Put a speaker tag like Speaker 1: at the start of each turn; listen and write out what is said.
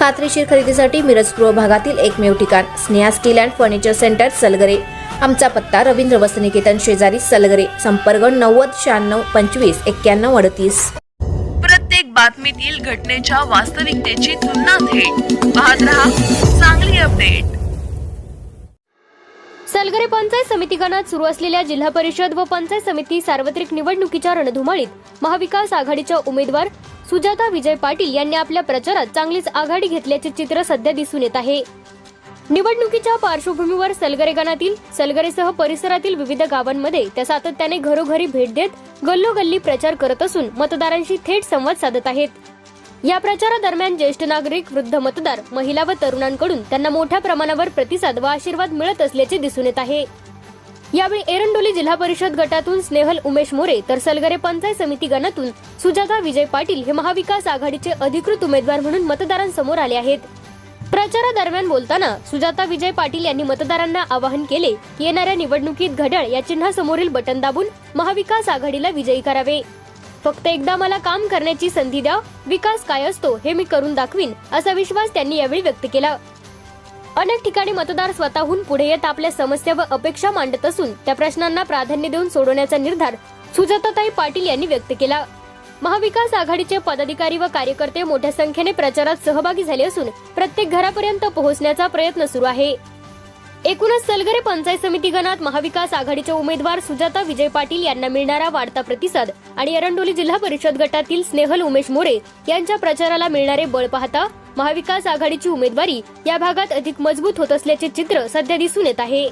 Speaker 1: खात्रीशीर खरेदीसाठी मिरज पूर्व भागातील एकमेव ठिकाण Sneha steel and furniture centre Salgare. आमचा पत्ता रवींद्र वसनिकेतन शेजारी सलगरे संपर्क नव्वद शहाण्णव पंचवीस एक्क्याण्णव अडतीस.
Speaker 2: प्रत्येक बातमीतील घटनेच्या वास्तविकतेची तुलना थेट. पाहत रहा चांगली अपडेट.
Speaker 3: सलगरे पंचायत समिती गणात सुरू असलेल्या जिल्हा परिषद व पंचायत समिती सार्वत्रिक निवडणुकीच्या रणधुमाळीत महाविकास आघाडीच्या उमेदवार सुजाता विजय पाटील यांनी आपल्या प्रचारात चांगलीच आघाडी घेतल्याचे चित्र सध्या दिसून येत आहे. निवडणुकीच्या पार्श्वभूमीवर सलगरे गणातील सलगरेसह परिसरातील विविध गावांमध्ये त्या सातत्याने घरोघरी भेट देत गल्लोगल्ली प्रचार करत असून मतदारांशी थेट संवाद साधत आहेत. या प्रचारादरम्यान ज्येष्ठ नागरिक वृद्ध मतदार महिला व तरुणांकडून त्यांना मोठ्या प्रमाणावर प्रतिसाद व आशीर्वाद मिळत असल्याचे दिसून येत आहे. यावेळी एरंडोली जिल्हा परिषद गटातून स्नेहल उमेश मोरे तर सलगरे पंचायत समिती गणातून सुजाता विजय पाटील हे महाविकास आघाडीचे अधिकृत उमेदवार म्हणून मतदारांसमोर आले आहेत. प्रचारादरम्यान बोलताना सुजाता विजय पाटील यांनी मतदारांना आवाहन केले की येणाऱ्या निवडणुकीत घड्याळ या चिन्हासमोरील बटन दाबून महाविकास आघाडीला विजयी करावे. फक्त एकदा मला काम करण्याची संधी द्या विकास काय असतो हे मी करून दाखवीन असा विश्वास त्यांनी यावेळी व्यक्त केला. अनेक ठिकाणी मतदार स्वतःहून पुढे येत आपल्या समस्या व अपेक्षा मांडत असून त्या प्रश्नांना प्राधान्य देऊन सोडवण्याचा निर्धार सुजाताताई पाटील यांनी व्यक्त केला. महाविकास आघाडीचे पदाधिकारी व कार्यकर्ते मोठ्या संख्येने प्रचारात सहभागी झाले असून प्रत्येक घरापर्यंत पोहोचण्याचा प्रयत्न सुरू आहे. एकूणच सलगरे पंचायत समिती गणात महाविकास आघाडीचे उमेदवार सुजाता विजय पाटील यांना मिळणारा वाढता प्रतिसाद आणि एरंडोली जिल्हा परिषद गटातील स्नेहल उमेश मोरे यांच्या प्रचाराला मिळणारे बळ पाहता महाविकास आघाडीची उमेदवारी या भागात अधिक मजबूत होत असल्याचे चित्र सध्या दिसून येत आहे.